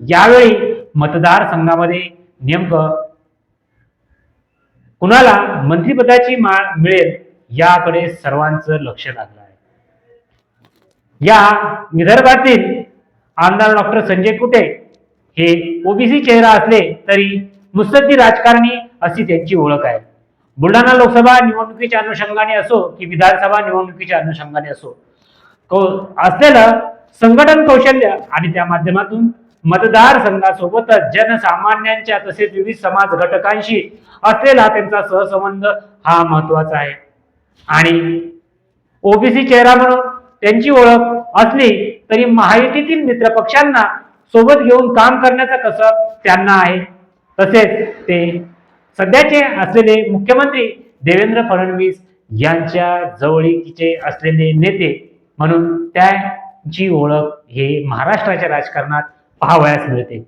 यावेळी मतदारसंघामध्ये नेमकं कुणाला मंत्रिपदाची माळ मिळेल याकडे सर्वांचं लक्ष लागलं आहे. या विदर्भातील आमदार डॉक्टर संजय कुटे हे ओबीसी चेहरा असले तरी मुत्सद्दी राजकारणी अशी त्यांची ओळख आहे. बुलढाणा लोकसभा निवडणुकीच्या अनुषंगाने असो की विधानसभा निवडणुकीच्या अनुषंगाने असो असलेलं संघटन कौशल्य आणि त्या माध्यमातून मतदारसंघासोबतच जनसामान्यांच्या तसेच विविध समाज घटकांशी असलेला त्यांचा सहसंबंध हा महत्त्वाचा आहे. आणि ओबीसी चेहरा म्हणून त्यांची ओळख असली तरी महायुतीतील मित्रपक्षांना सोबत घेऊन काम करण्याचा कसब त्यांना आहे. तसेच ते सध्याचे असलेले मुख्यमंत्री देवेंद्र फडणवीस यांच्या जवळीकीचे असलेले नेते म्हणून त्यांची ओळख हे महाराष्ट्राच्या राजकारणात पाहावयास मिळते.